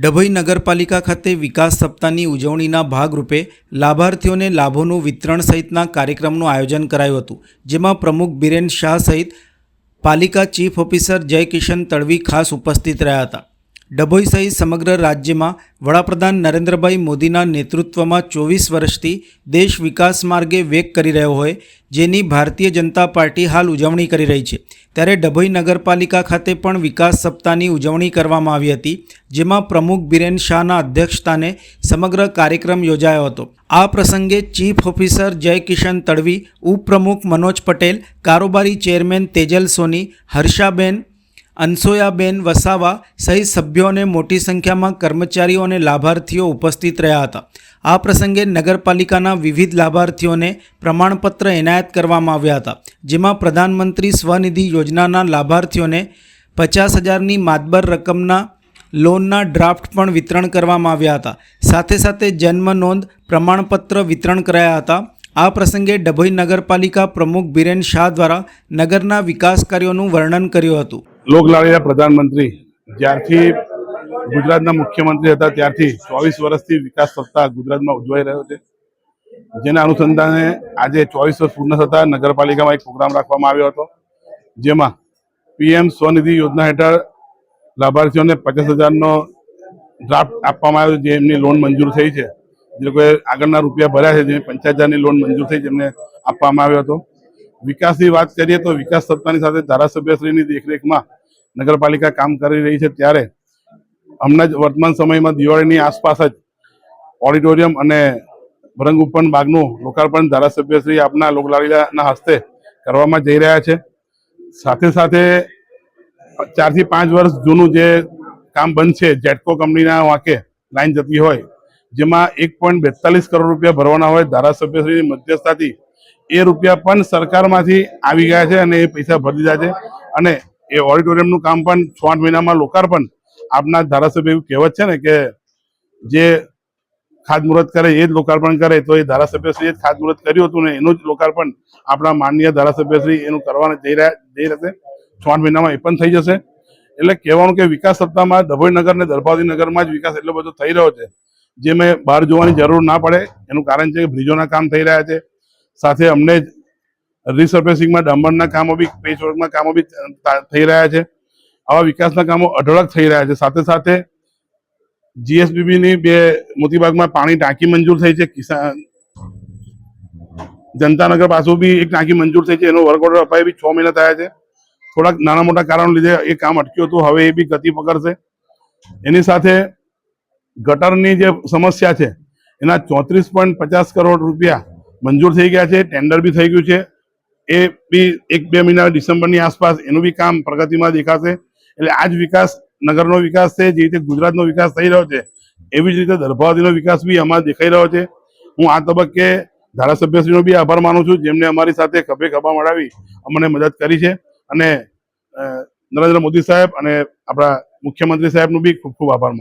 ડભોઈ નગરપાલિકા ખાતે વિકાસ સપ્તાહની ઉજવણીના ભાગરૂપે લાભાર્થીઓને લાભોનું વિતરણ સહિતના કાર્યક્રમનું આયોજન કરાયું હતું, જેમાં પ્રમુખ બિરેન શાહ સહિત પાલિકા ચીફ ઓફિસર જયકિશન તડવી ખાસ ઉપસ્થિત રહ્યા હતા. ડભોઈ સહિત સમગ્ર રાજ્યમાં વડાપ્રધાન નરેન્દ્રભાઈ મોદીના નેતૃત્વમાં ચોવીસ વર્ષથી દેશ વિકાસ માર્ગે વેગ કરી રહ્યો હોય, જેની ભારતીય જનતા પાર્ટી હાલ ઉજવણી કરી રહી છે. ત્યારે ડભોઈ નગરપાલિકા ખાતે પણ વિકાસ સપ્તાહની ઉજવણી કરવામાં આવી હતી, જેમાં પ્રમુખ બિરેન શાહના અધ્યક્ષસ્થાને સમગ્ર કાર્યક્રમ યોજાયો હતો. આ પ્રસંગે ચીફ ઓફિસર જયકિશન તડવી, ઉપપ્રમુખ મનોજ પટેલ, કારોબારી ચેરમેન તેજલ સોની, હર્ષાબેન અનસોયાબેન વસાવા સહિત સભ્યો અને મોટી સંખ્યામાં કર્મચારીઓ અને લાભાર્થીઓ ઉપસ્થિત રહ્યા હતા. આ પ્રસંગે નગરપાલિકાના વિવિધ લાભાર્થીઓને પ્રમાણપત્ર એનાયત કરવામાં આવ્યા હતા. જેમાં પ્રધાનમંત્રી સ્વનિધિ યોજનાના લાભાર્થીઓને પચાસ હજારની માતબર રકમના લોનના ડ્રાફ્ટ પણ વિતરણ કરવામાં આવ્યા હતા. સાથે સાથે જન્મ નોંધ પ્રમાણપત્ર વિતરણ કરાયા હતા. આ પ્રસંગે ડભોઈ નગરપાલિકા પ્રમુખ બિરેન શાહ દ્વારા નગરના વિકાસ કાર્યોનું વર્ણન કર્યું હતું. લોકલાડીના પ્રધાનમંત્રી જ્યારથી ગુજરાતના મુખ્યમંત્રી હતા, ત્યારથી ચોવીસ વર્ષથી વિકાસ સપ્તાહ ગુજરાતમાં ઉજવાઈ રહ્યો છે. જેના અનુસંધાને આજે ચોવીસ વર્ષ પૂર્ણ થતા નગરપાલિકામાં એક પ્રોગ્રામ રાખવામાં આવ્યો હતો, જેમાં પીએમ સ્વનિધિ યોજના હેઠળ લાભાર્થીઓને પચાસ હજારનો ડ્રાફ્ટ આપવામાં આવ્યો, જે એમની લોન મંજૂર થઈ છે. જે લોકોએ આગળના રૂપિયા ભર્યા છે જે પંચાયત હજારની લોન મંજૂર થઈ, જેમને આપવામાં આવ્યો હતો. વિકાસની વાત કરીએ તો વિકાસ સત્તાની સાથે ધારાસભ્યશ્રીની દેખરેખમાં નગરપાલિકા કામ કરી રહી છે ત્યારે હમણાં જ વર્તમાન સમયમાં દિવાળીની આસપાસ જ ઓડિટોરિયમ અને ભરંગ બાગનું લોકાર્પણ ધારાસભ્યશ્રી આપના લોકલાલીલાના હસ્તે કરવામાં જઈ રહ્યા છે. સાથે સાથે ચારથી પાંચ વર્ષ જૂનું જે કામ બંધ છે, જેટકો કંપનીના વાંકે લાઈન જતી હોય, જેમાં એક પોઈન્ટ બેતાલીસ કરોડ રૂપિયા ભરવાના હોય, ધારાસભ્યશ્રીની મધ્યસ્થતાથી એ રૂપિયા પણ સરકારમાંથી આવી ગયા છે અને એ પૈસા ભરી દીધા છે. અને એ ઓડિટોરિયમનું કામ પણ છ આઠ મહિનામાં લોકાર્પણ આપના ધારાસભ્ય એવું કહેવત છે ને કે જે ખાતમુહૂર્ત કરે એ જ લોકાર્પણ કરે, તો એ ધારાસભ્યશ્રીએ જ ખાતમુહૂર્ત કર્યું હતું ને એનું જ લોકાર્પણ આપણા માનનીય ધારાસભ્યશ્રી એનું કરવાને જઈ રહ્યા, જઈ રહેશે છ. આઠ મહિનામાં એ પણ થઈ જશે. એટલે કહેવાનું કે વિકાસ સત્તામાં ડભોઈનગર દર્ભાવતી નગરમાં જ વિકાસ એટલો બધો થઈ રહ્યો છે, જે મેં બહાર જોવાની જરૂર ના પડે. એનું કારણ છે કે બ્રિજોના કામ થઈ રહ્યા છે. સાથે અમને જ રિસર્ફેસિંગમાં ડામરના કામો બી પેચવર્કના કામો બી થઈ રહ્યા છે. આવા વિકાસના કામો અઢળક થઈ રહ્યા છે. સાથે સાથે જીએસબીબીની બે મોતીબાગમાં પાણી ટાંકી મંજૂર થઈ છે. કિસાન, જનતાનગર પાછું બી એક ટાંકી મંજૂર થઈ છે. એનો વર્ક ઓર્ડર અપાય બી છ મહિના થયા છે. થોડાક નાના મોટા કારણો લીધે એ કામ અટક્યું હતું. હવે એ બી ગતિ પકડશે. એની સાથે ગટરની જે સમસ્યા છે, એના ચોત્રીસ પોઈન્ટ પચાસ કરોડ રૂપિયા મંજૂર થઈ ગયા છે ટેન્ડર બી થઈ ગયું છે. એ બી એક બે મહિના ડિસેમ્બરની આસપાસ એનું બી કામ પ્રગતિમાં દેખાશે. એટલે આ જ વિકાસ નગરનો વિકાસ છે, જે રીતે ગુજરાતનો વિકાસ થઈ રહ્યો છે, એવી જ રીતે દર્ભાવતીનો વિકાસ બી અમારે દેખાઈ રહ્યો છે. હું આ તબક્કે ધારાસભ્યશ્રીનો બી આભાર માનું છું, જેમને અમારી સાથે ખભે ખભા મળાવી અમને મદદ કરી છે. અને નરેન્દ્ર મોદી સાહેબ અને આપણા મુખ્યમંત્રી સાહેબનું બી ખૂબ ખૂબ આભાર માનું